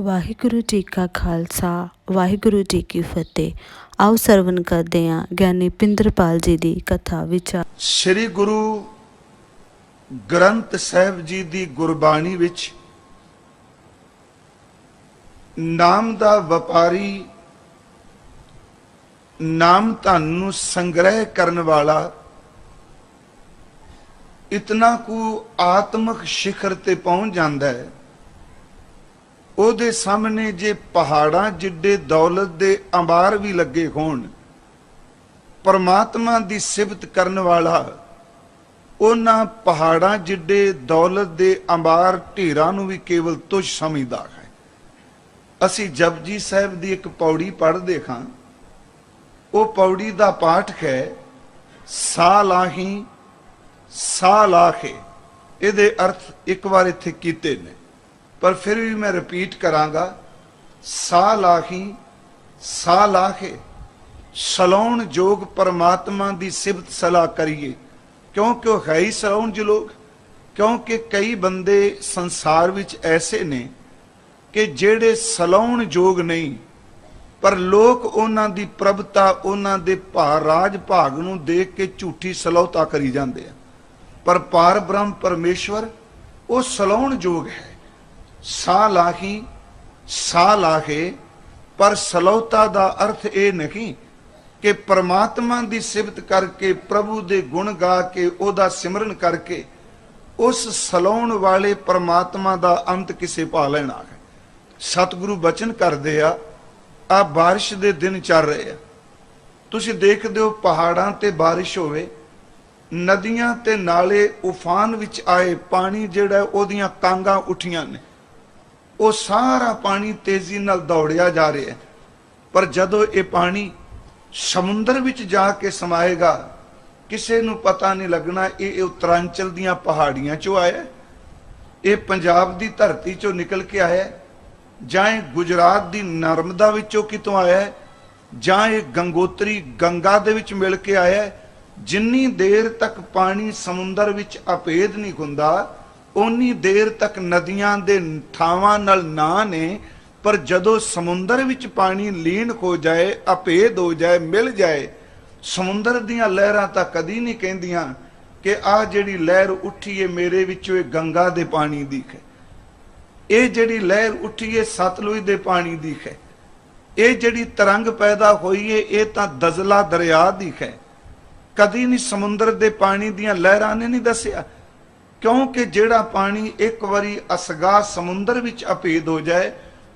ਵਾਹਿਗੁਰੂ ਜੀ ਕਾ ਖਾਲਸਾ, ਵਾਹਿਗੁਰੂ ਜੀ ਕੀ ਫਤਿਹ। ਆਓ ਸਰਵਨ ਕਰਦੇ ਹਾਂ ਗਿਆਨੀ ਪਿੰਦਰਪਾਲ ਜੀ ਦੀ ਕਥਾ ਵਿਚਾਰ। ਸ੍ਰੀ ਗੁਰੂ ਗ੍ਰੰਥ ਸਾਹਿਬ ਜੀ ਦੀ ਗੁਰਬਾਣੀ ਵਿੱਚ ਨਾਮ ਦਾ ਵਪਾਰੀ, ਨਾਮ ਧਨ ਨੂੰ ਸੰਗ੍ਰਹਿ ਕਰਨ ਵਾਲਾ, ਇਤਨਾ ਕੁ ਆਤਮਿਕ ਸਿਖਰ ਤੇ ਪਹੁੰਚ ਜਾਂਦਾ ਹੈ। ਉਹਦੇ ਸਾਹਮਣੇ ਜੇ ਪਹਾੜਾਂ, ਜਿੱਡੇ ਦੌਲਤ ਦੇ ਅੰਬਾਰ ਵੀ ਲੱਗੇ ਹੋਣ, ਪਰਮਾਤਮਾ ਦੀ ਸਿਫਤ ਕਰਨ ਵਾਲਾ, ਉਹਨਾਂ ਪਹਾੜਾਂ, ਜਿੱਡੇ ਦੌਲਤ ਦੇ ਅੰਬਾਰ ਢੇਰਾਂ ਨੂੰ ਵੀ ਕੇਵਲ ਤੁਝ ਸਮਝਦਾ ਹੈ। ਅਸੀਂ ਜਪਜੀ ਸਾਹਿਬ ਦੀ ਇੱਕ ਪੌੜੀ ਪੜ੍ਹਦੇ ਹਾਂ। ਉਹ ਪੌੜੀ ਦਾ ਪਾਠ ਹੈ ਸਾ ਲਾਹੀ ਸਾ ਲਾਖੇ ਇਹਦੇ ਅਰਥ ਇੱਕ ਵਾਰ ਇੱਥੇ ਕੀਤੇ ਨੇ। ਪਰ ਫਿਰ ਵੀ ਮੈਂ ਰਿਪੀਟ ਕਰਾਂਗਾ ਸਾ ਲਾਹੀ ਸਾ ਲਾਖੇ ਸਲਾਉਣ ਜੋਗ ਪਰਮਾਤਮਾ ਦੀ ਸਿਫਤ ਸਲਾਹ ਕਰੀਏ। ਕਿਉਂਕਿ ਉਹ ਹੈ ਹੀ ਸਲਾਉਣ ਜੋ ਕਿਉਂਕਿ ਕਈ ਬੰਦੇ ਸੰਸਾਰ ਵਿੱਚ ਐਸੇ ਨੇ ਕਿ ਜਿਹੜੇ ਸਲਾਉਣ ਜੋਗ ਨਹੀਂ, ਪਰ ਲੋਕ ਉਹਨਾਂ ਦੀ ਪ੍ਰਭਤਾ, ਉਹਨਾਂ ਦੇ ਭਾਰ, ਰਾਜ ਭਾਗ ਨੂੰ ਦੇਖ ਕੇ ਝੂਠੀ ਸਲਾਹਤਾ ਕਰੀ ਜਾਂਦੇ ਆ। ਪਰ ਪਾਰ ਬ੍ਰਹਮ ਪਰਮੇਸ਼ਵਰ, ਉਹ ਸਲਾਉਣ ਜੋਗ ਹੈ। ਸਾਹ ਲਾਹੀ, ਸਾਹ ਲਾਹੇ, ਪਰ ਸਲਾਹਤਾ ਦਾ ਅਰਥ ਇਹ ਨਹੀਂ ਕਿ ਪਰਮਾਤਮਾ ਦੀ ਸਿਫਤ ਕਰਕੇ ਪ੍ਰਭੂ ਦੇ ਗੁਣ ਗਾ ਕੇ ਉਹਦਾ ਸਿਮਰਨ ਕਰਕੇ ਉਸ ਸਲਾਉਣ ਵਾਲੇ ਪਰਮਾਤਮਾ ਦਾ ਅੰਤ ਕਿਸੇ ਪਾ ਲੈਣਾ ਹੈ। ਸਤਿਗੁਰੂ ਬਚਨ ਕਰਦੇ ਆ ਆ ਬਾਰਿਸ਼ ਦੇ ਦਿਨ ਚੱਲ ਰਹੇ ਆ। ਤੁਸੀਂ ਦੇਖਦੇ ਹੋ ਪਹਾੜਾਂ ਤੇ ਬਾਰਿਸ਼ ਹੋਵੇ, ਨਦੀਆਂ ਤੇ ਨਾਲੇ ਉਫਾਨ ਵਿੱਚ ਆਏ ਪਾਣੀ ਜਿਹੜਾ ਉਹਦੀਆਂ ਕਾਂਗਾਂ ਉੱਠੀਆਂ ਨੇ। ਉਹ ਸਾਰਾ ਪਾਣੀ ਤੇਜ਼ੀ ਨਾਲ ਦੌੜਿਆ ਜਾ ਰਿਹਾ ਹੈ। ਪਰ ਜਦੋਂ ਇਹ ਪਾਣੀ ਸਮੁੰਦਰ ਵਿੱਚ ਜਾ ਕੇ ਸਮਾਏਗਾ, ਕਿਸੇ ਨੂੰ ਪਤਾ ਨਹੀਂ ਲੱਗਣਾ ਇਹ ਉੱਤਰਾਂਚਲ ਦੀਆਂ ਪਹਾੜੀਆਂ ਚੋਂ ਆਇਆ ਇਹ ਪੰਜਾਬ ਦੀ ਧਰਤੀ ਚੋਂ ਨਿਕਲ ਕੇ ਆਇਆ ਜਾਂ ਇਹ ਗੁਜਰਾਤ ਦੀ ਨਰਮਦਾ ਵਿੱਚੋਂ ਕਿਤੋਂ ਆਇਆ ਜਾਂ ਇਹ ਗੰਗੋਤਰੀ ਗੰਗਾ ਦੇ ਵਿੱਚ ਮਿਲ ਕੇ ਆਇਆ ਜਿੰਨੀ ਦੇਰ ਤੱਕ ਪਾਣੀ ਸਮੁੰਦਰ ਵਿੱਚ ਅਪੇਧ ਨਹੀਂ ਹੁੰਦਾ ਉਨੀ ਦੇਰ ਤੱਕ ਨਦੀਆਂ ਦੇ ਥਾਵਾਂ ਨਾਲ ਨਾ ਨੇ, ਪਰ ਜਦੋਂ ਸਮੁੰਦਰ ਵਿੱਚ ਪਾਣੀ ਲੀਨ ਹੋ ਜਾਏ ਅਪੇਧ ਹੋ ਜਾਏ, ਮਿਲ ਜਾਏ, ਸਮੁੰਦਰ ਦੀਆਂ ਲਹਿਰਾਂ ਤਾਂ ਕਦੀ ਨਹੀਂ ਕਹਿੰਦੀਆਂ ਕਿ ਆਹ ਜਿਹੜੀ ਲਹਿਰ ਉੱਠੀ ਏ, ਮੇਰੇ ਵਿੱਚੋਂ ਇਹ ਗੰਗਾ ਦੇ ਪਾਣੀ ਦੀ ਹੈ ਇਹ ਜਿਹੜੀ ਲਹਿਰ ਉੱਠੀ ਏ, ਸਤਲੁਜ ਦੇ ਪਾਣੀ ਦੀ ਹੈ ਇਹ ਜਿਹੜੀ ਤਰੰਗ ਪੈਦਾ ਹੋਈ ਏ, ਇਹ ਤਾਂ ਦਜ਼ਲਾ ਦਰਿਆ ਦੀ ਹੈ ਕਦੀ ਨਹੀਂ ਸਮੁੰਦਰ ਦੇ ਪਾਣੀ ਦੀਆਂ ਲਹਿਰਾਂ ਨੇ ਨਹੀਂ ਦੱਸਿਆ। ਕਿਉਂਕਿ ਜਿਹੜਾ ਪਾਣੀ ਇੱਕ ਵਾਰੀ ਅਸਗਾ ਸਮੁੰਦਰ ਵਿੱਚ ਅਪੇਦ ਹੋ ਜਾਏ,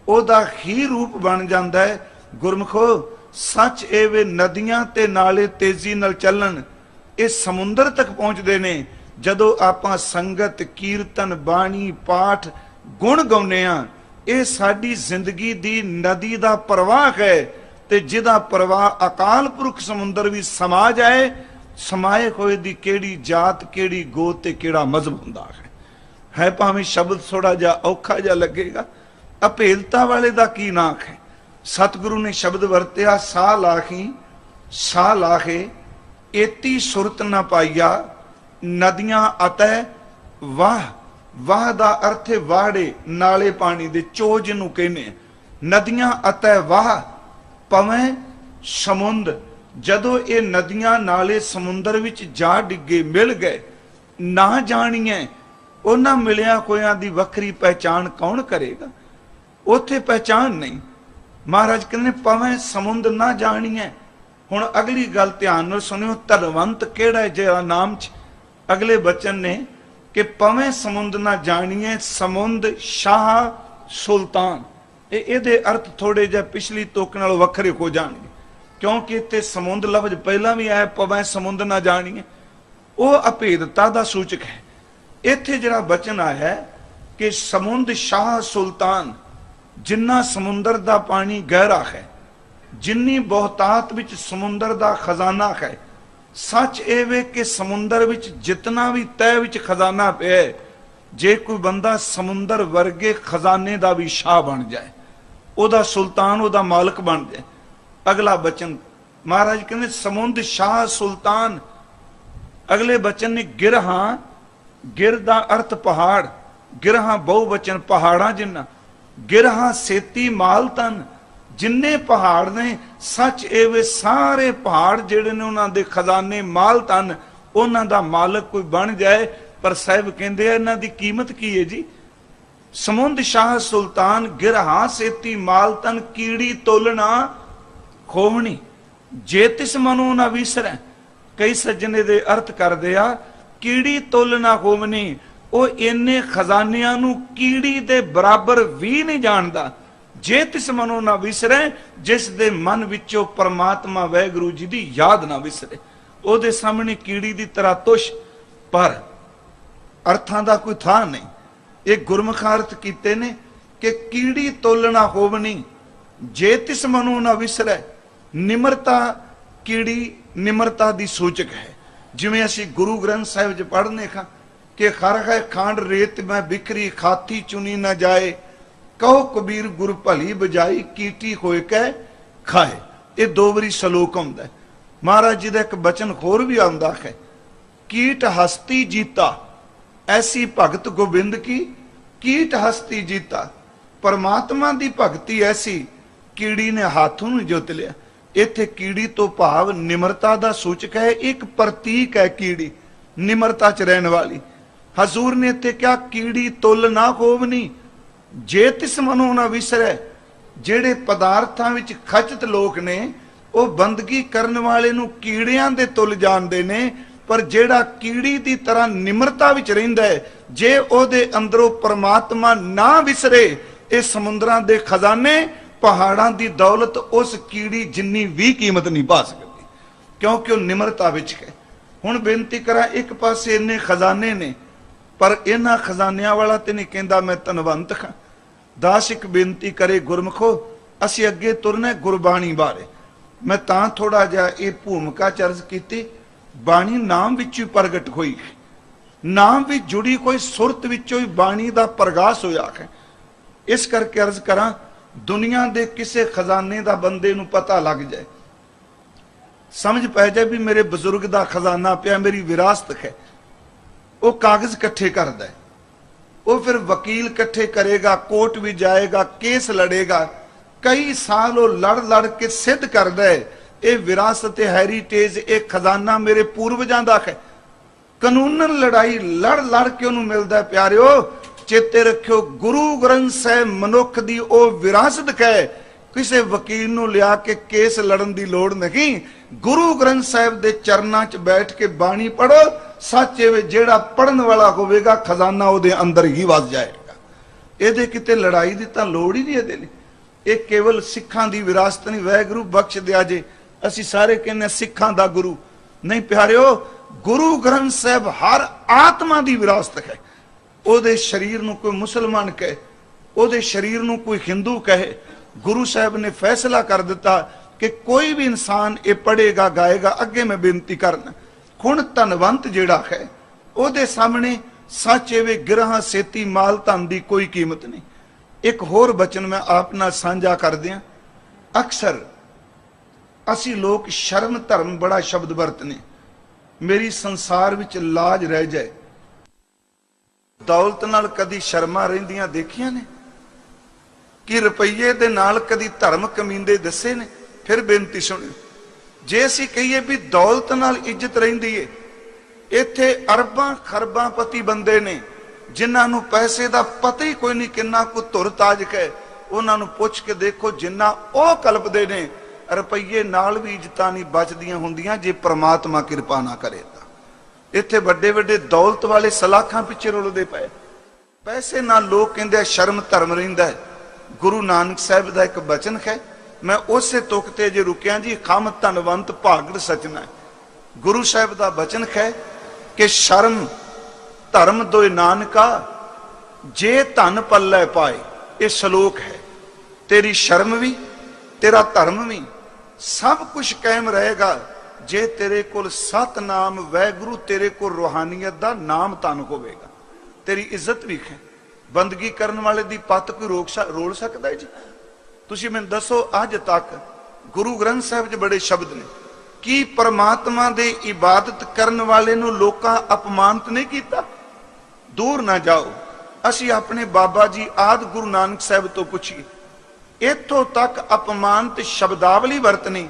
ਉਹਦਾ ਹੀ ਰੂਪ ਬਣ ਜਾਂਦਾ ਹੈ। ਗੁਰਮਖੋ, ਸੱਚ ਇਹ ਵੇ ਨਦੀਆਂ ਤੇ ਨਾਲੇ ਤੇਜ਼ੀ ਨਾਲ ਚੱਲਣ, ਇਹ ਸਮੁੰਦਰ ਤੱਕ ਪਹੁੰਚਦੇ ਨੇ। ਜਦੋਂ ਆਪਾਂ ਸੰਗਤ, ਕੀਰਤਨ, ਬਾਣੀ, ਪਾਠ, ਗੁਣ ਗਾਉਂਦੇ ਆ ਇਹ ਸਾਡੀ ਜ਼ਿੰਦਗੀ ਦੀ ਨਦੀ ਦਾ ਪ੍ਰਵਾਹ ਹੈ ਤੇ ਜਿਹਦਾ ਪ੍ਰਵਾਹ ਅਕਾਲ ਪੁਰਖ ਸਮੁੰਦਰ ਵੀ ਸਮਾ ਜਾਏ ਸਮਾਏ ਹੋਏ ਦੀ ਕਿਹੜੀ ਜਾਤ, ਕਿਹੜੀ ਗੋਤ ਤੇ ਕਿਹੜਾ ਮਜ਼ਹਬ ਹੁੰਦਾ ਹੈ? ਹੈ ਭਾਵੇਂ ਸ਼ਬਦ ਥੋੜਾ ਜਿਹਾ ਔਖਾ ਜਿਹਾ ਲੱਗੇਗਾ ਅਭੇਲਤਾ ਵਾਲੇ ਦਾ ਕੀ ਨਾਮ ਹੈ? ਸਤਿਗੁਰੂ ਨੇ ਸ਼ਬਦ ਵਰਤਿਆ, ਸਾਹ ਲਾਖੀ ਸਾਹ ਲਾਹੇ, ਏਤੀ ਸੁਰਤ ਨਾ ਪਾਈਆ ਨਦੀਆਂ ਅਤੈ ਵਾਹ ਵਾਹ ਦਾ ਅਰਥ ਹੈ ਵਾੜੇ, ਨਾਲੇ ਪਾਣੀ ਦੇ ਚੋਜ ਨੂੰ ਕਹਿੰਦੇ ਨਦੀਆਂ ਅਤੈ ਵਾਹ ਪਵੇਂ ਸਮੁੰਦ ਜਦੋਂ ਇਹ ਨਦੀਆਂ ਨਾਲੇ ਸਮੁੰਦਰ ਵਿੱਚ ਜਾ ਡਿੱਗੇ ਮਿਲ ਗਏ, ਨਾ ਜਾਣੀਏ ਉਹਨਾਂ ਮਿਲਿਆ ਕੋਇਆਂ ਦੀ ਵੱਖਰੀ ਪਹਿਚਾਣ ਕੌਣ ਕਰੇਗਾ? ਉੱਥੇ ਪਹਿਚਾਣ ਨਹੀਂ। ਮਹਾਰਾਜ ਕਹਿੰਦੇ ਪਵੇਂ ਸਮੁੰਦ ਨਾ ਜਾਣੀਏ ਹੁਣ ਅਗਲੀ ਗੱਲ ਧਿਆਨ ਨਾਲ ਸੁਣਿਓ ਧਰਵੰਤ ਕਿਹੜਾ ਹੈ ਜਿਹੜਾ ਨਾਮ ਚ? ਅਗਲੇ ਬਚਨ ਨੇ ਕਿ ਪਵੇਂ ਸਮੁੰਦ ਨਾ ਜਾਣੀਏ ਸਮੁੰਦ ਸ਼ਾਹ ਸੁਲਤਾਨ। ਇਹ ਇਹਦੇ ਅਰਥ ਥੋੜੇ ਜਿਹਾ ਪਿਛਲੀ ਤੋਕ ਨਾਲ ਵੱਖਰੇ ਹੋ ਜਾਣਗੇ। ਕਿਉਂਕਿ ਇੱਥੇ ਸਮੁੰਦ ਲਫ਼ਜ਼ ਪਹਿਲਾਂ ਵੀ ਆਇਆ ਪਵੇਂ ਸਮੁੰਦ ਨਾ ਜਾਣੀਏ। ਉਹ ਅਭੇਦਤਾ ਦਾ ਸੂਚਕ ਹੈ। ਇੱਥੇ ਜਿਹੜਾ ਬਚਨ ਆਇਆ ਹੈ ਕਿ ਸਮੁੰਦ ਸ਼ਾਹ ਸੁਲਤਾਨ, ਜਿੰਨਾ ਸਮੁੰਦਰ ਦਾ ਪਾਣੀ ਗਹਿਰਾ ਹੈ, ਜਿੰਨੀ ਬਹੁਤਾਤ ਵਿੱਚ ਸਮੁੰਦਰ ਦਾ ਖਜ਼ਾਨਾ ਹੈ, ਸੱਚ ਇਹ ਵੇ ਕਿ ਸਮੁੰਦਰ ਵਿੱਚ ਜਿੰਨਾ ਵੀ ਤੈ ਵਿੱਚ ਖਜ਼ਾਨਾ ਪਿਆ ਜੇ ਕੋਈ ਬੰਦਾ ਸਮੁੰਦਰ ਵਰਗੇ ਖਜ਼ਾਨੇ ਦਾ ਵੀ ਸ਼ਾਹ ਬਣ ਜਾਏ, ਉਹਦਾ ਸੁਲਤਾਨ, ਉਹਦਾ ਮਾਲਕ ਬਣ ਜਾਏ ਅਗਲਾ ਬਚਨ, ਮਹਾਰਾਜ ਕਹਿੰਦੇ, ਸਮੁੰਦ ਸ਼ਾਹ ਸੁਲਤਾਨ। ਅਗਲੇ ਬਚਨ ਨੇ ਗਿਰਹਾਂ, ਗਿਰ ਦਾ ਅਰਥ ਪਹਾੜ। ਗਿਰਹਾਂ ਬਹੁ ਬਚਨ, ਪਹਾੜਾਂ ਜਿੰਨਾ। ਗਿਰਹਾ ਸੇਤੀ ਮਾਲ ਜਿੰਨੇ ਪਹਾੜ ਨੇ, ਸੱਚ ਇਹ ਵੇ ਸਾਰੇ ਪਹਾੜ ਜਿਹੜੇ ਨੇ ਉਹਨਾਂ ਦੇ ਖਜ਼ਾਨੇ ਮਾਲਤਨ ਉਹਨਾਂ ਦਾ ਮਾਲਕ ਕੋਈ ਬਣ ਜਾਏ। ਪਰ ਸਾਹਿਬ ਕਹਿੰਦੇ ਆ, ਇਹਨਾਂ ਦੀ ਕੀਮਤ ਕੀ ਹੈ ਜੀ? ਸਮੁੰਦ ਸ਼ਾਹ ਸੁਲਤਾਨ, ਗਿਰਹਾ ਸੇਤੀ ਮਾਲਤਨ ਕੀੜੀ ਤੋਲਣਾ। ਖੋਵਣੀ। ਜੇ ਤਿਸ ਮਨੋ ਨਾ ਵਿਸਰੈ, ਕਈ ਸੱਜਣੇ ਦੇ ਅਰਥ ਕਰਦੇ ਆ, ਕੀੜੀ ਤੁਲ ਨਾ ਖੋਵਣੀ ਉਹ ਇੰਨੇ ਖਜ਼ਾਨਿਆਂ ਨੂੰ ਕੀੜੀ ਦੇ ਬਰਾਬਰ ਵੀ ਨਹੀਂ ਜਾਣਦਾ। ਜੇ ਤਿਸ ਮਨੋ ਨਾ ਵਿਸਰੈ, ਜਿਸ ਦੇ ਮਨ ਵਿੱਚੋਂ ਪਰਮਾਤਮਾ ਵੈਗੁਰੂ ਜੀ ਦੀ ਯਾਦ ਨਾ ਵਿਸਰੇ। ਉਹਦੇ ਸਾਹਮਣੇ ਕੀੜੀ ਦੀ ਤਰ੍ਹਾਂ ਤੁਸ਼, ਪਰ ਅਰਥਾਂ ਦਾ ਕੋਈ ਥਾਂ ਨਹੀਂ। ਇਹ ਗੁਰਮੁਖ ਅਰਥ ਕੀਤੇ ਨੇ ਕਿ ਕੀੜੀ ਤੋਲਣਾ ਹੋਵਣੀ ਜੇ ਤਿਸ ਮਨੋ ਨਾ ਵਿਸਰੈ ਨਿਮਰਤਾ ਕੀੜੀ ਨਿਮਰਤਾ ਦੀ ਸੂਚਕ ਹੈ? ਜਿਵੇਂ ਅਸੀਂ ਗੁਰੂ ਗ੍ਰੰਥ ਸਾਹਿਬ 'ਚ ਪੜ੍ਹਨੇ ਖਾਂ ਕਿ ਖਰ ਹੈ ਖਾਂਡ ਰੇਤ ਮੈਂ ਬਿਖਰੀ ਖਾਤੀ ਚੁਨੀ ਨਾ ਜਾਏ। ਕਹੋ ਕਬੀਰ ਗੁਰ ਭਲੀ ਬਜਾਈ, ਕੀਟੀ ਹੋਏ ਕੈ ਖਾਏ। ਇਹ ਦੋ ਵਾਰੀ ਸ਼ਲੋਕ ਆਉਂਦਾ ਮਹਾਰਾਜ ਜੀ ਦਾ ਇੱਕ ਬਚਨ ਹੋਰ ਵੀ ਆਉਂਦਾ ਹੈ। ਕੀਟ ਹਸਤੀ ਜੀਤਾ, ਐਸੀ ਭਗਤ ਗੋਬਿੰਦ ਕੀ? ਕੀਟ ਹਸਤੀ ਜੀਤਾ, ਪਰਮਾਤਮਾ ਦੀ ਭਗਤੀ ਐਸੀ, ਕੀੜੀ ਨੇ ਹੱਥੋਂ ਨੂੰ ਜੁੱਤ ਲਿਆ। ਇੱਥੇ ਕੀੜੀ ਤੋਂ ਭਾਵ ਨਿਮਰਤਾ ਦਾ ਸੂਚਕ ਹੈ, ਇੱਕ ਪ੍ਰਤੀਕ ਹੈ ਕੀੜੀ, ਨਿਮਰਤਾ ਚ ਰਹਿਣ ਵਾਲੀ। ਹਜ਼ੂਰ ਨੇ ਇੱਥੇ ਕਿਹਾ, ਕੀੜੀ ਤੁਲ ਨਾ ਹੋਵਨੀ ਜੇ ਤਿਸ ਮਨੋ ਨਾ ਵਿਸਰੈ, ਜਿਹੜੇ ਪਦਾਰਥਾਂ ਵਿੱਚ ਖਚਤ ਲੋਕ ਨੇ, ਉਹ ਬੰਦਗੀ ਕਰਨ ਵਾਲੇ ਨੂੰ ਕੀੜਿਆਂ ਦੇ ਤੁਲ ਜਾਣਦੇ ਨੇ, ਪਰ ਜਿਹੜਾ ਕੀੜੀ ਦੀ ਤਰ੍ਹਾਂ ਨਿਮਰਤਾ ਵਿੱਚ ਰਹਿੰਦਾ ਹੈ, ਜੇ ਉਹਦੇ ਅੰਦਰੋਂ ਪਰਮਾਤਮਾ ਨਾ ਵਿਸਰੇ, ਇਹ ਸਮੁੰਦਰਾਂ ਦੇ ਖਜ਼ਾਨੇ ਪਹਾੜਾਂ ਦੀ ਦੌਲਤ ਉਸ ਕੀੜੀ ਜਿੰਨੀ ਵੀ ਕੀਮਤ ਨਹੀਂ ਪਾ ਸਕਦੀ, ਕਿਉਂਕਿ ਉਹ ਨਿਮਰਤਾ ਵਿੱਚ ਹੈ। ਹੁਣ ਬੇਨਤੀ ਕਰਾਂ, ਇੱਕ ਪਾਸੇ ਇੰਨੇ ਖਜ਼ਾਨੇ ਨੇ, ਪਰ ਇਹਨਾਂ ਖਜ਼ਾਨਿਆਂ ਵਾਲਾ ਤੇ ਨਹੀਂ ਕਹਿੰਦਾ ਮੈਂ ਧਨਵੰਤ ਹਾਂ। ਦਾਸ ਬੇਨਤੀ ਕਰੇ, ਗੁਰਮਖੋ, ਅਸੀਂ ਅੱਗੇ ਤੁਰਨਾ ਗੁਰਬਾਣੀ ਬਾਰੇ। ਮੈਂ ਤਾਂ ਥੋੜਾ ਜਿਹਾ ਇਹ ਭੂਮਿਕਾ ਚਰਜ ਕੀਤੀ, ਬਾਣੀ ਨਾਮ ਵਿੱਚ ਹੀ ਪ੍ਰਗਟ ਹੋਈ ਨਾਮ ਵਿੱਚ ਜੁੜੀ ਕੋਈ ਸੁਰਤ ਵਿੱਚੋਂ ਹੀ ਬਾਣੀ ਦਾ ਪ੍ਰਗਾਸ ਹੋਇਆ ਹੈ। ਇਸ ਕਰਕੇ ਅਰਜ਼ ਕਰਾਂ ਦੁਨੀਆ ਦੇ ਕਿਸੇ ਖਜ਼ਾਨੇ ਦਾ ਬੰਦੇ ਨੂੰ ਪਤਾ ਲੱਗ ਜਾਏ। ਸਮਝ ਪੈ ਜਾਏ ਵੀ ਮੇਰੇ ਬਜ਼ੁਰਗ ਦਾ ਖਜ਼ਾਨਾ ਪਿਆ, ਮੇਰੀ ਵਿਰਾਸਤ ਹੈ। ਉਹ ਕਾਗਜ਼ ਇਕੱਠੇ ਕਰਦਾ ਹੈ। ਉਹ ਫਿਰ ਵਕੀਲ ਇਕੱਠੇ ਕਰੇਗਾ, ਕੋਰਟ ਵੀ ਜਾਏਗਾ, ਕੇਸ ਲੜੇਗਾ। ਕਈ ਸਾਲ ਉਹ ਲੜ ਲੜ ਕੇ ਸਿੱਧ ਕਰਦਾ ਹੈ, ਇਹ ਵਿਰਾਸਤ ਹੈਰੀਟੇਜ ਇਹ ਖਜ਼ਾਨਾ ਮੇਰੇ ਪੂਰਵਜਾਂ ਦਾ ਹੈ। ਕਾਨੂੰਨਨ ਲੜਾਈ ਲੜ ਲੜ ਕੇ ਉਹਨੂੰ ਮਿਲਦਾ ਹੈ, ਪਿਆਰਿਓ ਚੇਤੇ ਰੱਖਿਓ, ਗੁਰੂ ਗ੍ਰੰਥ ਸਾਹਿਬ ਮਨੁੱਖ ਦੀ ਉਹ ਵਿਰਾਸਤ ਹੈ ਕਿਸੇ ਵਕੀਲ ਨੂੰ ਲਿਆ ਕੇ ਕੇਸ ਲੜਨ ਦੀ ਲੋੜ ਨਹੀਂ। ਗੁਰੂ ਗ੍ਰੰਥ ਸਾਹਿਬ ਦੇ ਚਰਨਾਂ 'ਚ ਬੈਠ ਕੇ ਬਾਣੀ ਪੜੋ ਸੱਚੇ ਵਿੱਚ ਜਿਹੜਾ ਪੜਨ ਵਾਲਾ ਹੋਵੇਗਾ, ਖਜ਼ਾਨਾ ਉਹਦੇ ਅੰਦਰ ਹੀ ਵਸ ਜਾਏਗਾ। ਇਹਦੇ ਕਿਤੇ ਲੜਾਈ ਦੀ ਤਾਂ ਲੋੜ ਹੀ ਨਹੀਂ ਇਹਦੇ ਲਈ। ਇਹ ਕੇਵਲ ਸਿੱਖਾਂ ਦੀ ਵਿਰਾਸਤ ਨਹੀਂ ਵੈਗੁਰੂ ਬਖਸ਼ ਦਿਆ ਜੇ। ਅਸੀਂ ਸਾਰੇ ਕਹਿੰਦੇ ਹਾਂ ਸਿੱਖਾਂ ਦਾ ਗੁਰੂ। ਨਹੀਂ ਪਿਆਰਿਓ, ਗੁਰੂ ਗ੍ਰੰਥ ਸਾਹਿਬ ਹਰ ਆਤਮਾ ਦੀ ਵਿਰਾਸਤ ਹੈ। ਉਹਦੇ ਸਰੀਰ ਨੂੰ ਕੋਈ ਮੁਸਲਮਾਨ ਕਹੇ, ਉਹਦੇ ਸਰੀਰ ਨੂੰ ਕੋਈ ਹਿੰਦੂ ਕਹੇ, ਗੁਰੂ ਸਾਹਿਬ ਨੇ ਫੈਸਲਾ ਕਰ ਦਿੱਤਾ ਕਿ ਕੋਈ ਵੀ ਇਨਸਾਨ ਇਹ ਪੜ੍ਹੇਗਾ, ਗਾਏਗਾ, ਅੱਗੇ ਮੈਂ ਬੇਨਤੀ ਕਰਨਾ। ਹੁਣ ਧਨਵੰਤ ਜਿਹੜਾ ਹੈ, ਉਹਦੇ ਸਾਹਮਣੇ ਸੱਚੇ ਵੇ ਗ੍ਰਹਾਂ ਸੇਤੀ ਮਾਲ ਧਨ ਦੀ ਕੋਈ ਕੀਮਤ ਨਹੀਂ। ਇੱਕ ਹੋਰ ਬਚਨ ਮੈਂ ਆਪ ਨਾਲ ਸਾਂਝਾ ਕਰ ਦਿਆਂ ਅਕਸਰ ਅਸੀਂ ਲੋਕ ਸ਼ਰਮ ਧਰਮ ਬੜਾ ਸ਼ਬਦ ਵਰਤਨੇ ਮੇਰੀ ਸੰਸਾਰ ਵਿੱਚ ਲਾਜ ਰਹਿ ਜਾਏ ਦੌਲਤ ਨਾਲ ਕਦੀ ਸ਼ਰਮਾਂ ਰਹਿੰਦੀਆਂ ਦੇਖੀਆਂ ਨੇ? ਕਿ ਰੁਪਈਏ ਦੇ ਨਾਲ ਕਦੀ ਧਰਮ ਕਮੀਂਦੇ ਦੱਸੇ ਨੇ? ਫਿਰ ਬੇਨਤੀ ਸੁਣਿਓ। ਜੇ ਅਸੀਂ ਕਹੀਏ ਵੀ ਦੌਲਤ ਨਾਲ ਇੱਜ਼ਤ ਰਹਿੰਦੀ ਏ, ਇੱਥੇ ਅਰਬਾਂ ਖਰਬਾਂ ਪਤੀ ਬੰਦੇ ਨੇ, ਜਿਨ੍ਹਾਂ ਨੂੰ ਪੈਸੇ ਦਾ ਪਤਾ ਹੀ ਕੋਈ ਨਹੀਂ ਕਿੰਨਾ ਕੁ ਧੁਰ ਤਾਜਕ ਹੈ ਉਹਨਾਂ ਨੂੰ ਪੁੱਛ ਕੇ ਦੇਖੋ ਜਿੰਨਾ ਉਹ ਕਲਪਦੇ ਨੇ, ਰੁਪਈਏ ਨਾਲ ਵੀ ਇੱਜ਼ਤਾਂ ਨਹੀਂ ਬਚਦੀਆਂ ਹੁੰਦੀਆਂ ਜੇ ਪ੍ਰਮਾਤਮਾ ਕਿਰਪਾ ਨਾ ਕਰੇ। ਇੱਥੇ ਵੱਡੇ ਵੱਡੇ ਦੌਲਤ ਵਾਲੇ ਸਲਾਖਾਂ ਪਿੱਛੇ ਰੁਲਦੇ ਪਏ। ਪੈਸੇ ਨਾਲ ਲੋਕ ਕਹਿੰਦੇ ਸ਼ਰਮ ਧਰਮ ਰਹਿੰਦਾ ਹੈ। ਗੁਰੂ ਨਾਨਕ ਸਾਹਿਬ ਦਾ ਇੱਕ ਬਚਨ ਹੈ, ਮੈਂ ਉਸੇ ਤੁਕ ਤੇ ਜੇ ਰੁਕਿਆ ਜੀ, ਖਮ ਧਨਵੰਤ ਭਾਗੜ ਸਚਨਾ ਗੁਰੂ ਸਾਹਿਬ ਦਾ ਬਚਨ ਹੈ ਕਿ ਸ਼ਰਮ ਧਰਮ ਦੋਇ ਨਾਨਕਾ, ਜੇ ਧਨ ਪੱਲੇ ਪਾਏ, ਇਹ ਸ਼ਲੋਕ ਹੈ। ਤੇਰੀ ਸ਼ਰਮ ਵੀ, ਤੇਰਾ ਧਰਮ ਵੀ, ਸਭ ਕੁਝ ਕਾਇਮ ਰਹੇਗਾ। ਜੇ ਤੇਰੇ ਕੋਲ ਸਤਨਾਮ ਵੈਗੁਰੂ ਤੇਰੇ ਕੋਲ ਰੂਹਾਨੀਅਤ ਦਾ ਨਾਮ ਤਨ ਹੋਵੇਗਾ, ਤੇਰੀ ਇੱਜ਼ਤ ਵੀ ਹੈ। ਬੰਦਗੀ ਕਰਨ ਵਾਲੇ ਦੀ ਪੱਤ ਕੋਈ ਰੋਕ ਰੋਲ ਸਕਦਾ ਹੈ ਜੀ? ਤੁਸੀਂ ਮੈਨੂੰ ਦੱਸੋ, ਅੱਜ ਤੱਕ ਗੁਰੂ ਗ੍ਰੰਥ ਸਾਹਿਬ 'ਚ ਬੜੇ ਸ਼ਬਦ ਨੇ। ਕੀ ਪਰਮਾਤਮਾ ਦੇ ਇਬਾਦਤ ਕਰਨ ਵਾਲੇ ਨੂੰ ਲੋਕਾਂ ਅਪਮਾਨਿਤ ਨਹੀਂ ਕੀਤਾ? ਦੂਰ ਨਾ ਜਾਓ। ਅਸੀਂ ਆਪਣੇ ਬਾਬਾ ਜੀ ਆਦ ਗੁਰੂ ਨਾਨਕ ਸਾਹਿਬ ਤੋਂ ਪੁੱਛੀਏ। ਇੱਥੋਂ ਤੱਕ ਅਪਮਾਨ ਸ਼ਬਦਾਵਲੀ ਵਰਤਨੀ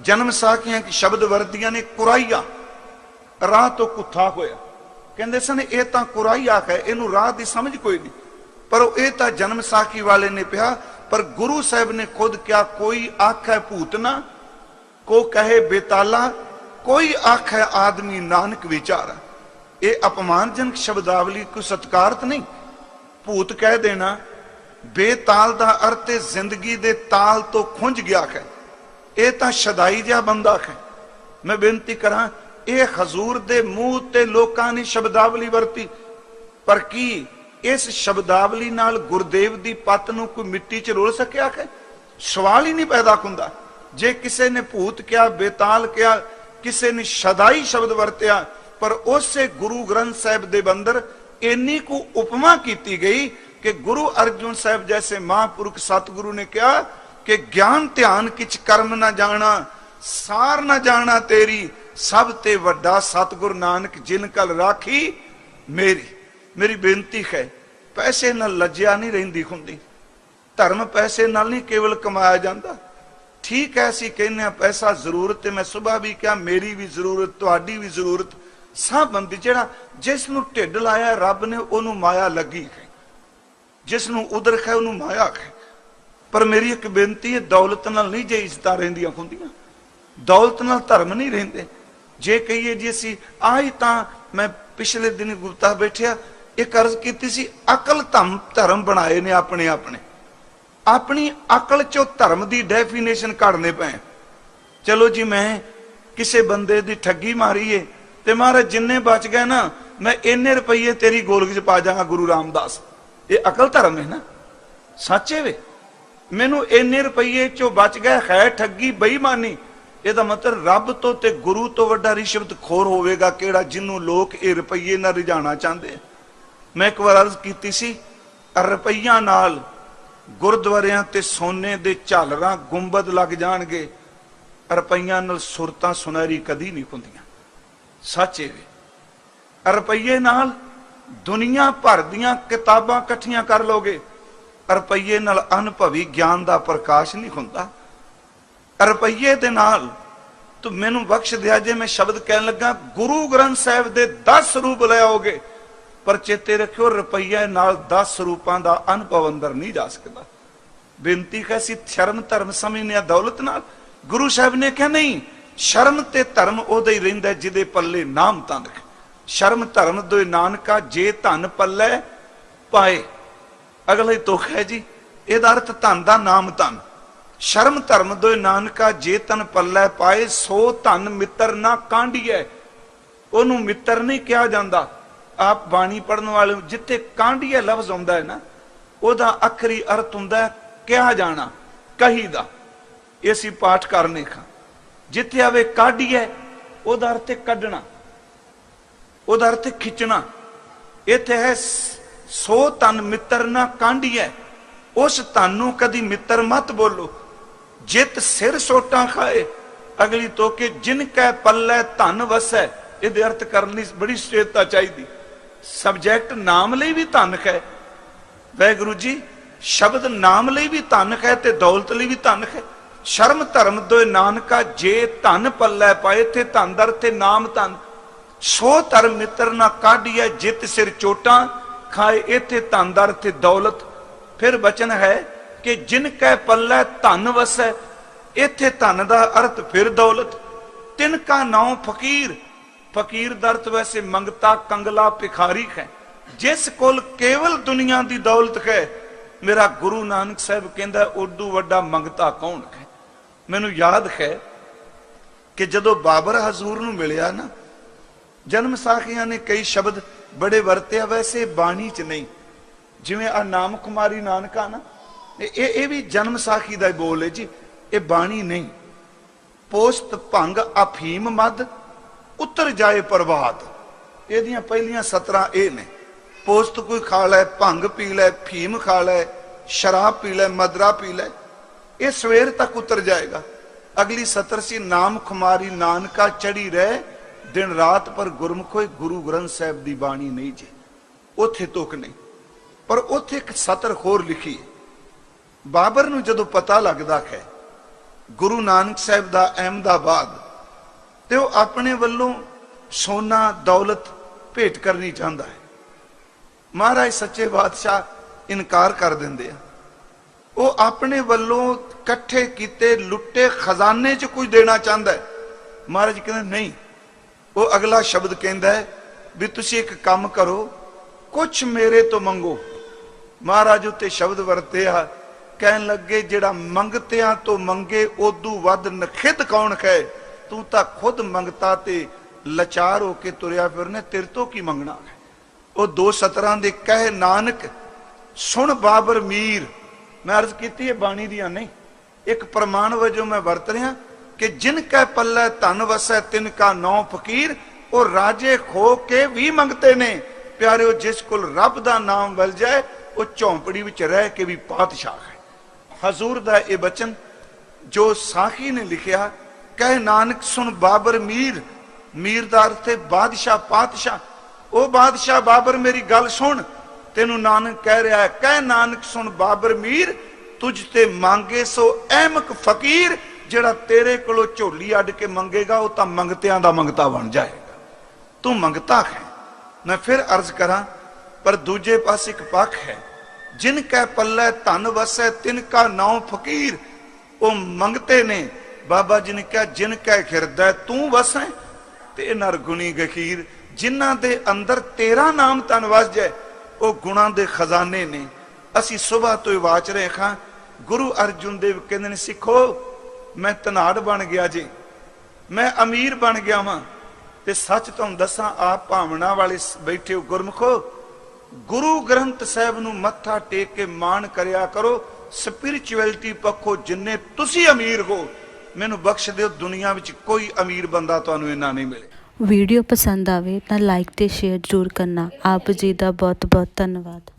ਜਨਮ ਸਾਖੀਆਂ ਕਿ ਸ਼ਬਦ ਵਰਦੀਆਂ ਨੇ ਕੁਰਾਈਆ। ਰਾਹ ਤੋਂ ਕੁੱਥਾ ਹੋਇਆ। ਕਹਿੰਦੇ ਸਨ, ਇਹ ਤਾਂ ਕੁਰਾਈਆ ਹੈ, ਇਹਨੂੰ ਰਾਹ ਦੀ ਸਮਝ ਕੋਈ ਨਹੀਂ। ਪਰ ਇਹ ਤਾਂ ਜਨਮ ਸਾਖੀ ਵਾਲੇ ਨੇ ਪਿਆ, ਪਰ ਗੁਰੂ ਸਾਹਿਬ ਨੇ ਖੁਦ ਕਿਹਾ, ਕੋਈ ਆਖੈ ਭੂਤਨਾ ਕੋ ਕਹੇ ਬੇਤਾਲਾ, ਕੋਈ ਆਖੈ ਆਦਮੀ ਨਾਨਕ ਵਿਚਾਰਾ। ਇਹ ਅਪਮਾਨਜਨਕ ਸ਼ਬਦਾਵਲੀ ਕੋਈ ਸਤਕਾਰਤ ਨਹੀਂ। ਭੂਤ ਕਹਿ ਦੇਣਾ, ਬੇਤਾਲ ਦਾ ਅਰਥ ਹੈ, ਜ਼ਿੰਦਗੀ ਦੇ ਤਾਲ ਤੋਂ ਖੁੰਝ ਗਿਆ ਹੈ। ਇਹ ਤਾਂ ਸ਼ਦਾਈ ਜਿਹਾ ਬੰਦਾ ਹੈ। ਮੈਂ ਬੇਨਤੀ ਕਰਾਂ, ਇਹ ਹਜ਼ੂਰ ਦੇ ਮੂੰਹ ਤੇ ਲੋਕਾਂ ਨੇ ਸ਼ਬਦਾਵਲੀ ਵਰਤੀ। ਪਰ ਕੀ ਇਸ ਸ਼ਬਦਾਵਲੀ ਨਾਲ ਗੁਰਦੇਵ ਦੀ ਪੱਤ ਨੂੰ ਕੋਈ ਮਿੱਟੀ 'ਚ ਰੋਲ ਸਕਿਆ ਹੈ? ਸਵਾਲ ਹੀ ਨਹੀਂ ਪੈਦਾ ਹੁੰਦਾ। ਜੇ ਕਿਸੇ ਨੇ ਭੂਤ ਕਿਹਾ, ਬੇਤਾਲ ਕਿਹਾ, ਕਿਸੇ ਨੇ ਸ਼ਦਾਈ ਸ਼ਬਦ ਵਰਤਿਆ, ਪਰ ਉਸੇ ਗੁਰੂ ਗ੍ਰੰਥ ਸਾਹਿਬ ਦੇ ਬੰਦਰ ਇੰਨੀ ਕੁ ਉਪਮਾ ਕੀਤੀ ਗਈ ਕਿ ਗੁਰੂ ਅਰਜੁਨ ਸਾਹਿਬ ਜੈਸੇ ਮਹਾਂਪੁਰਖ ਸਤਿਗੁਰੂ ਨੇ ਕਿਹਾ ਕਿ ਗਿਆਨ ਧਿਆਨ ਕਿਛ ਕਰਮ ਨਾ ਜਾਣਾ, ਸਾਰ ਨਾ ਜਾਣਾ ਤੇਰੀ, ਸਭ ਤੇ ਵੱਡਾ ਸਤਿਗੁਰ ਨਾਨਕ ਜਿਨ ਕਲ ਰਾਖੀ ਮੇਰੀ। ਮੇਰੀ ਬੇਨਤੀ ਹੈ, ਪੈਸੇ ਨਾਲ ਲੱਜਿਆ ਨਹੀਂ ਰਹਿੰਦੀ ਹੁੰਦੀ। ਧਰਮ ਪੈਸੇ ਨਾਲ ਨਹੀਂ ਕੇਵਲ ਕਮਾਇਆ ਜਾਂਦਾ। ਠੀਕ ਹੈ ਅਸੀਂ ਕਹਿੰਦੇ ਆ ਪੈਸਾ ਜ਼ਰੂਰਤ, ਤੇ ਮੈਂ ਸਵੇਰ ਵੀ ਕਿਹਾ, ਮੇਰੀ ਵੀ ਜ਼ਰੂਰਤ, ਤੁਹਾਡੀ ਵੀ ਜ਼ਰੂਰਤ, ਸਭ ਬੰਦੀ ਜਿਹੜਾ ਜਿਸ ਨੂੰ ਢਿੱਡ ਲਾਇਆ, ਰੱਬ ਨੇ ਉਹਨੂੰ ਮਾਇਆ ਲੱਗੀ ਹੈ। ਜਿਸ ਨੂੰ ਉਦਰ ਹੈ, ਉਹਨੂੰ ਮਾਇਆ ਹੈ। ਪਰ ਮੇਰੀ ਇੱਕ ਬੇਨਤੀ ਹੈ, ਦੌਲਤ ਨਾਲ ਨਹੀਂ ਜੇ ਇੱਜ਼ਤਾਂ ਰਹਿੰਦੀਆਂ ਹੁੰਦੀਆਂ। ਦੌਲਤ ਨਾਲ ਧਰਮ ਨਹੀਂ ਰਹਿੰਦੇ। ਜੇ ਕਹੀਏ ਜੀ ਅਸੀਂ, ਆਹੀ ਤਾਂ ਮੈਂ ਪਿਛਲੇ ਦਿਨ ਗੁਪਤਾ ਬੈਠਿਆ, ਇੱਕ ਅਰਜ਼ ਕੀਤੀ ਸੀ, ਅਕਲ ਧਮ ਧਰਮ ਬਣਾਏ ਨੇ ਆਪਣੇ ਆਪਣੇ। ਆਪਣੀ ਅਕਲ ਚੋਂ ਧਰਮ ਦੀ ਡੈਫੀਨੇਸ਼ਨ ਕੱਢਨੇ ਪਏ। ਚਲੋ ਜੀ, ਮੈਂ ਕਿਸੇ ਬੰਦੇ ਦੀ ਠੱਗੀ ਮਾਰੀਏ, ਤੇ ਮਹਾਰਾਜ ਜਿੰਨੇ ਬਚ ਗਏ ਨਾ, ਮੈਂ ਇੰਨੇ ਰੁਪਏ ਤੇਰੀ ਗੋਲਕ ਚ ਪਾ ਜਾਗਾ ਗੁਰੂ ਰਾਮਦਾਸ। ਇਹ ਅਕਲ ਧਰਮ ਹੈ ਨਾ। ਸੱਚੇ ਵੇ। ਮੈਨੂੰ ਇੰਨੇ ਰੁਪਏ ਚੋਂ ਬਚ ਗਏ ਹੈ ਠੱਗੀ ਬੇਈਮਾਨੀ। ਇਹਦਾ ਮਤਲਬ ਰੱਬ ਤੋਂ ਤੇ ਗੁਰੂ ਤੋਂ ਵੱਡਾ ਰਿਸ਼ਵਤ ਖੋਰ ਹੋਵੇਗਾ ਕਿਹੜਾ ਜਿਹਨੂੰ ਲੋਕ ਇਹ ਰੁਪਏ ਨਾਲ ਰਿਝਾਣਾ ਚਾਹੁੰਦੇ ਮੈਂ ਇੱਕ ਵਾਰ ਅਰਜ਼ ਕੀਤੀ ਸੀ, ਰੁਪਈਆਂ ਨਾਲ ਗੁਰਦੁਆਰਿਆਂ ਤੇ ਸੋਨੇ ਦੇ ਝਾਲਰਾਂ ਗੁੰਬਦ ਲੱਗ ਜਾਣਗੇ, ਰੁਪਈਆਂ ਨਾਲ ਸੁਰਤਾਂ ਸੁਨਹਿਰੀ ਕਦੀ ਨਹੀਂ ਹੁੰਦੀਆਂ। ਸੱਚ ਇਹ ਵੀ, ਰੁਪਈਏ ਨਾਲ ਦੁਨੀਆ ਭਰ ਦੀਆਂ ਕਿਤਾਬਾਂ ਇਕੱਠੀਆਂ ਕਰ ਲੋਗੇ ਰੁਪਈਏ ਨਾਲ ਅਨੁਭਵੀ ਗਿਆਨ ਦਾ ਪ੍ਰਕਾਸ਼ ਨਹੀਂ ਹੁੰਦਾ। ਰੁਪਈਏ ਦੇ ਨਾਲ ਤੂੰ ਮੈਨੂੰ ਬਖਸ਼ ਦਿਆ ਜੇ ਮੈਂ ਸ਼ਬਦ ਕਹਿਣ ਲੱਗਾ, ਗੁਰੂ ਗ੍ਰੰਥ ਸਾਹਿਬ ਦੇ 10 ਰੂਪ ਲੈ ਪਰ ਚੇਤੇ ਰੱਖਿਓ, ਰੁਪਈਏ ਨਾਲ 10 ਰੂਪਾਂ ਦਾ ਅਨੁਭਵ ਅੰਦਰ ਨਹੀਂ ਜਾ ਸਕਦਾ। ਬੇਨਤੀ ਹੈ ਸੀ ਸ਼ਰਮ ਧਰਮ ਸਮਝਨੇ ਆ ਦੌਲਤ ਨਾਲ। ਗੁਰੂ ਸਾਹਿਬ ਨੇ ਕਿਹਾ, ਨਹੀਂ ਸ਼ਰਮ ਤੇ ਧਰਮ ਉਹਦੇ ਹੀ ਰਹਿੰਦਾ ਜਿਹਦੇ ਪੱਲੇ ਨਾਮ ਤੰਦ ਸ਼ਰਮ ਧਰਮ ਦੋਇ ਨਾਨਕਾ, ਜੇ ਧਨ ਪੱਲੇ ਪਾਏ ਅਗਲੇ ਹੀ ਤੁਖ ਹੈ ਜੀ, ਇਹਦਾ ਅਰਥ ਧਨ ਦਾ ਨਾਮ ਧਨ। ਸ਼ਰਮ ਧਰਮ ਦੋਇ ਨਾਨਕਾ ਜੇ ਤਨ ਪੱਲੇ ਪਾਏ, ਸੋ ਧਨ ਮਿੱਤਰ ਨਾ ਕਾਂਢੀਐ। ਉਹਨੂੰ ਮਿੱਤਰ ਨਹੀਂ ਕਿਹਾ ਜਾਂਦਾ। ਆਪ ਬਾਣੀ ਪੜਨ ਵਾਲੇ ਜਿੱਥੇ ਕਾਂਢੀਐ ਲਫ਼ਜ਼ ਆਉਂਦਾ ਹੈ ਨਾ, ਉਹਦਾ ਅਖਰੀ ਅਰਥ ਹੁੰਦਾ ਹੈ, ਕਿਹਾ ਜਾਣਾ ਕਹੀ ਦਾ ਇਹ ਅਸੀਂ ਪਾਠ ਕਰਨੇ ਖਾਂ ਜਿੱਥੇ ਆਵੇ ਕਾਢੀਐ, ਉਹਦਾ ਅਰਥ ਕੱਢਣਾ, ਉਹਦਾ ਅਰਥ ਖਿੱਚਣਾ। ਇੱਥੇ ਹੈ ਸੋ ਤਨ ਮਿੱਤਰ ਨਾ ਕਾਂਢੀਐ, ਉਸ ਤਨ ਨੂੰ ਕਦੀ ਮਿੱਤਰ ਮਤ ਬੋਲੋ। ਜਿਤ ਸਿਰ ਸੋਟਾਂ ਖਾਏ, ਅਗਲੀ ਤੋਕੇ ਜਿਨ ਕੈ ਪੱਲੇ ਧਨ ਵਸੈ, ਇਹਦੇ ਅਰਥ ਕਰਨ ਲਈ ਬੜੀ ਸਚੇਤਤਾ ਚਾਹੀਦੀ। ਸਬਜੈਕਟ ਨਾਮ ਲਈ ਵੀ ਧਨ ਹੈ। ਵੈਗੁਰੂ ਜੀ, ਸ਼ਬਦ ਨਾਮ ਲਈ ਵੀ ਧਨ ਹੈ ਤੇ ਦੌਲਤ ਲਈ ਵੀ ਧਨ ਹੈ। ਸ਼ਰਮ ਧਰਮ ਦੋਇ ਨਾਨਕਾ, ਜੇ ਧਨ ਪੱਲੇ ਪਾਏ ਤੇ ਧਨ ਦਰ ਤੇ ਨਾਮ ਧਨ। ਸੋ ਧਰਮ ਮਿੱਤਰ ਨਾ ਕਾਢੀਐ, ਜਿਤ ਸਿਰ ਚੋਟਾਂ ਖਾਏ ਇਥੇ ਧਨ ਦਰ ਤੇ ਦੌਲਤ। ਫਿਰ ਬਚਨ ਹੈ ਕਿ ਜਿਨ ਕੈ ਪੱਲੇ ਧਨ ਵਸੈ, ਇਥੇ ਧਨ ਦਾ ਅਰਥ ਫਿਰ ਦੌਲਤ। ਤਿਨ ਕਾ ਨਾਉ ਫਕੀਰ ਫਕੀਰ ਦਾ ਵੈਸੇ ਮੰਗਤਾ ਕੰਗਲਾ ਭਿਖਾਰੀ ਹੈ। ਜਿਸ ਕੋਲ ਕੇਵਲ ਦੁਨੀਆ ਦੀ ਦੌਲਤ ਹੈ, ਮੇਰਾ ਗੁਰੂ ਨਾਨਕ ਸਾਹਿਬ ਕਹਿੰਦਾ, ਉਰਦੂ ਵੱਡਾ ਮੰਗਤਾ ਕੌਣ ਹੈ? ਮੈਨੂੰ ਯਾਦ ਹੈ ਕਿ ਜਦੋਂ ਬਾਬਰ ਹਜ਼ੂਰ ਨੂੰ ਮਿਲਿਆ ਨਾ, ਜਨਮ ਸਾਖੀਆਂ ਨੇ ਕਈ ਸ਼ਬਦ ਬੜੇ ਵਰਤਿਆ ਵੈਸੇ ਬਾਣੀ ਚ ਨਹੀਂ। ਜਿਵੇਂ ਆ ਨਾਮ ਕੁਮਾਰੀ ਨਾਨਕਾ ਨਾ, ਇਹ ਇਹ ਵੀ ਜਨਮ ਸਾਖੀ ਦਾ ਬੋਲ ਹੈ ਜੀ। ਇਹ ਬਾਣੀ ਨਹੀਂ। ਪੋਸਤ ਭੰਗ ਅਫੀਮ ਮਦ, ਉਤਰ ਜਾਏ ਪ੍ਰਵਾਦ। ਇਹਦੀਆਂ ਪਹਿਲੀਆਂ 17 ਇਹ ਨੇ। ਪੋਸਤ ਕੋਈ ਖਾ ਲੈ, ਭੰਗ ਪੀ ਲੈ, ਫੀਮ ਖਾ ਲੈ, ਸ਼ਰਾਬ ਪੀ ਲੈ, ਮਦਰਾ ਪੀ ਲੈ, ਇਹ ਸਵੇਰ ਤੱਕ ਉਤਰ ਜਾਏਗਾ। ਅਗਲੀ ਸਤਰ ਸੀ, ਨਾਮ ਖੁਮਾਰੀ ਨਾਨਕਾ ਚੜੀ ਰਹਿ ਦਿਨ ਰਾਤ ਪਰ ਗੁਰਮੁਖੋਏ ਗੁਰੂ ਗ੍ਰੰਥ ਸਾਹਿਬ ਦੀ ਬਾਣੀ ਨਹੀਂ ਜੇ। ਉਥੇ ਤੁਕ ਨਹੀਂ। ਪਰ ਉੱਥੇ ਇੱਕ ਸਤਰ ਹੋਰ ਲਿਖੀ ਹੈ। ਬਾਬਰ ਨੂੰ ਜਦੋਂ ਪਤਾ ਲੱਗਦਾ ਹੈ, ਗੁਰੂ ਨਾਨਕ ਸਾਹਿਬ ਦਾ ਅਹਿਮਦਾਬਾਦ, ਤੇ ਉਹ ਆਪਣੇ ਵੱਲੋਂ ਸੋਨਾ ਦੌਲਤ ਭੇਟ ਕਰਨੀ ਚਾਹੁੰਦਾ ਹੈ। ਮਹਾਰਾਜ ਸੱਚੇ ਬਾਦਸ਼ਾਹ ਇਨਕਾਰ ਕਰ ਦਿੰਦੇ ਆ। ਉਹ ਆਪਣੇ ਵੱਲੋਂ ਇਕੱਠੇ ਕੀਤੇ, ਲੁੱਟੇ, ਖਜ਼ਾਨੇ 'ਚ ਕੁਝ ਦੇਣਾ ਚਾਹੁੰਦਾ ਹੈ। ਮਹਾਰਾਜ ਕਹਿੰਦੇ, ਨਹੀਂ ਉਹ ਅਗਲਾ ਸ਼ਬਦ ਕਹਿੰਦਾ ਹੈ ਵੀ ਤੁਸੀਂ ਇੱਕ ਕੰਮ ਕਰੋ ਕੁਝ ਮੇਰੇ ਤੋਂ ਮੰਗੋ। ਮਹਾਰਾਜ ਉੱਤੇ ਸ਼ਬਦ ਵਰਤਿਆ ਕਹਿਣ ਲੱਗੇ, ਜਿਹੜਾ ਮੰਗਤਿਆਂ ਤੋਂ ਮੰਗੇ ਉਦੋਂ ਵੱਧ ਨਖਿੱਧ ਕੌਣ ਹੈ? ਤੂੰ ਤਾਂ ਖੁਦ ਮੰਗਤਾ ਤੇ ਲਾਚਾਰ ਹੋ ਕੇ ਤੁਰਿਆ ਫਿਰਨੇ, ਤੇਰੇ ਤੋਂ ਕੀ ਮੰਗਣਾ? ਹੈ ਉਹ ਦੋ ਸਤਰਾਂ ਦੇ ਕਹਿ, ਨਾਨਕ, ਸੁਣ ਬਾਬਰ ਮੀਰ। ਮੈਂ ਅਰਜ਼ ਕੀਤੀ, ਇਹ ਬਾਣੀ ਦੀਆਂ ਨਹੀਂ, ਇੱਕ ਪ੍ਰਮਾਣ ਵਜੋਂ ਮੈਂ ਵਰਤ ਰਿਹਾ ਕਿ ਜਿਨ ਕੈ ਪੱਲੇ ਧਨ ਵਸੈ, ਤਿਨ ਕਾ ਨੌ ਫਕੀਰ, ਉਹ ਰਾਜੇ ਖੋ ਕੇ ਵੀ ਮੰਗਤੇ ਨੇ। ਪਿਆਰਿਓ, ਜਿਸ ਕੋਲ ਰੱਬ ਦਾ ਨਾਮ ਮਿਲ ਜਾਏ, ਉਹ ਝੌਂਪੜੀ ਵਿੱਚ ਰਹਿ ਕੇ ਵੀ ਪਾਤਸ਼ਾਹ ਹੈ। ਹਜ਼ੂਰ ਦਾ ਇਹ ਬਚਨ ਜੋ ਸਾਖੀ ਨੇ ਲਿਖਿਆ, ਕਹਿ ਨਾਨਕ ਸੁਣ ਬਾਬਰ ਮੀਰ ਮੀਰ ਦਾ ਅਰਥ ਹੈ ਬਾਦਸ਼ਾਹ, ਪਾਤਸ਼ਾਹ। ਉਹ ਬਾਦਸ਼ਾਹ, ਬਾਬਰ, ਮੇਰੀ ਗੱਲ ਸੁਣ। ਤੈਨੂੰ ਨਾਨਕ ਕਹਿ ਰਿਹਾ ਹੈ, ਕਹਿ ਨਾਨਕ ਸੁਣ ਬਾਬਰ ਮੀਰ, ਤੁਝ ਤੇ ਮੰਗੇ ਸੋ ਅਹਿਮਕ ਫਕੀਰ। ਜਿਹੜਾ ਤੇਰੇ ਕੋਲੋਂ ਝੋਲੀ ਅੱਡ ਕੇ ਮੰਗੇਗਾ, ਉਹ ਤਾਂ ਮੰਗਤਿਆਂ ਦਾ ਮੰਗਤਾ ਬਣ ਜਾਏਗਾ। ਤੂੰ ਮੰਗਤਾ ਹੈ। ਮੈਂ ਫਿਰ ਅਰਜ਼ ਕਰਾਂ, ਪਰ ਦੂਜੇ ਪਾਸੇ ਇੱਕ ਪੱਖ ਹੈ। ਜਿਨ ਕੈ ਪੱਲੇ ਧਨ ਵਸੈ, ਤਿਨ ਕਾ ਨਾਉ ਫਕੀਰ। ਉਹ ਮੰਗਤੇ ਨੇ। ਬਾਬਾ ਜੀ ਨੇ ਕਿਹਾ ਜਿਨ ਕੈ ਖਿਰਦਾ, ਤੂੰ ਵਸੈ। ਤੇ ਨਰਗੁਣੀ ਗਖੀਰ। ਜਿਨ੍ਹਾਂ ਦੇ ਅੰਦਰ ਤੇਰਾ ਨਾਮ ਤਨ ਵਸ ਜਾਏ, ਉਹ ਗੁਣਾਂ ਦੇ ਖਜ਼ਾਨੇ ਨੇ। ਅਸੀਂ ਸਵੇਰ ਤੋਂ ਹੀ ਵਾਚ ਰਹੇ ਖਾਂ ਗੁਰੂ ਅਰਜੁਨ ਦੇਵ ਕਹਿੰਦੇ ਨੇ, ਸਿੱਖੋ ਮੈਂ ਧਨਾੜ ਬਣ ਗਿਆ ਜੀ। ਮੈਂ ਅਮੀਰ ਬਣ ਗਿਆ ਵਾਂ। ਤੇ ਸੱਚ ਤੁਹਾਨੂੰ ਦੱਸਾਂ ਆਪ ਭਾਵਨਾ ਵਾਲੇ ਬੈਠੇ ਹੋ ਗੁਰਮਖੋ, ਗੁਰੂ ਗ੍ਰੰਥ ਸਾਹਿਬ ਨੂੰ ਮੱਥਾ ਟੇਕ ਕੇ ਮਾਣ ਕਰਿਆ ਕਰੋ। ਸਪਿਰਚੁਅਲਿਟੀ ਪੱਖੋਂ ਜਿੰਨੇ ਤੁਸੀਂ ਅਮੀਰ ਹੋ, ਮੈਨੂੰ ਬਖਸ਼ ਦਿਓ, ਦੁਨੀਆ ਵਿੱਚ ਕੋਈ ਅਮੀਰ ਬੰਦਾ ਤੁਹਾਨੂੰ ਇੰਨਾ ਨਹੀਂ ਮਿਲੇ। ਵੀਡੀਓ ਪਸੰਦ ਆਵੇ ਤਾਂ ਲਾਈਕ ਤੇ ਸ਼ੇਅਰ ਜ਼ਰੂਰ ਕਰਨਾ। ਆਪ ਜੀ ਦਾ ਬਹੁਤ ਬਹੁਤ ਧੰਨਵਾਦ।